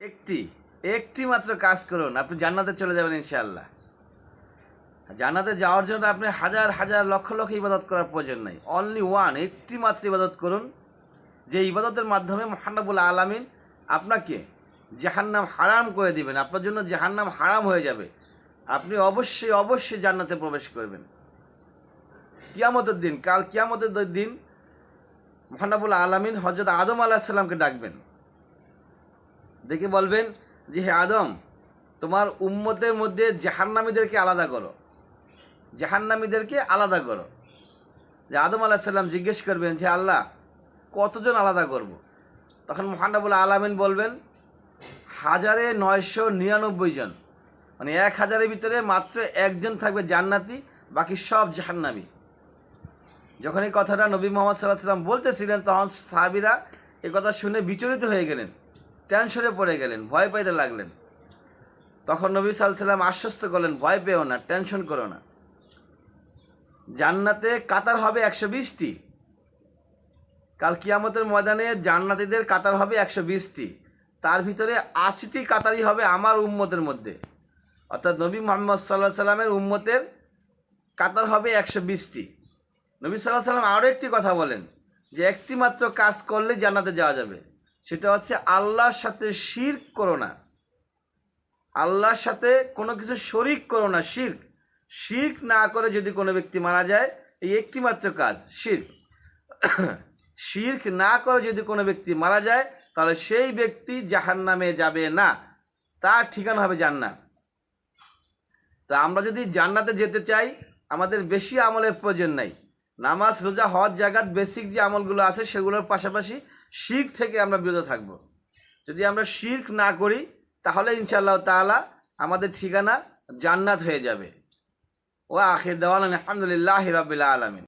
একটি একটি মাত্র কাজ করুন, আপনি জান্নাতে চলে যাবেন ইনশাআল্লাহ। জান্নাতে যাওয়ার জন্য আপনি হাজার হাজার, লক্ষ লক্ষ ইবাদত করার প্রয়োজন নাই। অনলি ওয়ান একটি মাত্র ইবাদত করুন, যে ইবাদতের মাধ্যমে মহানবুল আলামিন আপনাকে জাহান্নাম হারাম করে দিবেন, আপনার জন্য জাহান্নাম হারাম হয়ে যাবে। আপনি অবশ্যই অবশ্যই জান্নাতে প্রবেশ করবেন। কিয়ামতের দিন, কাল কিয়ামতের দিন মহানবুল আলামিন হজরত আদম আলাহিসাল্লামকে ডাকবেন। ডেকে বলবেন যে হে আদম, তোমার উম্মতের মধ্যে জাহান্নামীদেরকে আলাদা করো। জাহান্নামীদেরকে আলাদা করো। যে আদম আলাহিসাল্লাম জিজ্ঞেস করবেন যে, আল্লাহ, কতজন আলাদা করব। তখন মহানবুল আলামিন বলবেন, হাজারে নয়শো নিরানব্বই জন। মানে এক হাজারের ভিতরে মাত্র একজন থাকবে জান্নাতি, বাকি সব জাহান্নামী। যখন এই কথাটা নবী মোহাম্মদ সাল্লাহ সাল্লাম বলতেছিলেন, তখন সাহাবিরা এ কথা শুনে বিচলিত হয়ে গেলেন। টেনশনে পড়ে গেলেন, ভয় পাইতে লাগলেন। তখন নবী সাল্লাম আশ্বস্ত করলেন, ভয় পেও না, টেনশন করো না। জান্নাতে কাতার হবে একশো বিশটি। কাল কিয়ামতের ময়দানে জান্নাতীদের কাতার হবে একশো বিশটি। তার ভিতরে আশিটি কাতারই হবে আমার উম্মতের মধ্যে। অর্থাৎ নবী মোহাম্মদ সাল্লাহ সাল্লামের উম্মতের কাতার হবে একশো বিশটি। নবী সাল্লাহ সাল্লাম আরও একটি কথা বলেন যে একটি মাত্র কাজ করলে জান্নাতে যাওয়া যাবে। সেটা হচ্ছে আল্লাহর সাথে শির্ক করো না। আল্লাহর সাথে কোনো কিছু শরিক করো না, শির্ক। শির্ক না করে যদি কোনো ব্যক্তি মারা যায়, এই একটি মাত্র কাজ, শির্ক। শির্ক না করে যদি কোনো ব্যক্তি মারা যায়, তাহলে সেই ব্যক্তি জাহান নামে যাবে না। তার ঠিকানা হবে জান্নাত। তা আমরা যদি জান্নাতে যেতে চাই, আমাদের বেশি আমলের প্রয়োজন নাই। নামাজ, রোজা, হজ জাগাত বেসিক যে আমলগুলো আছে সেগুলোর পাশাপাশি শির্ক থেকে আমরা বিরত থাকব। যদি আমরা শির্ক না করি, তাহলে ইনশাল্লাহ তালা আমাদের ঠিকানা জান্নাত হয়ে যাবে। ও আখির দেওয়াল আলহামদুলিল্লাহ হিরাবিল্লা আলমিন।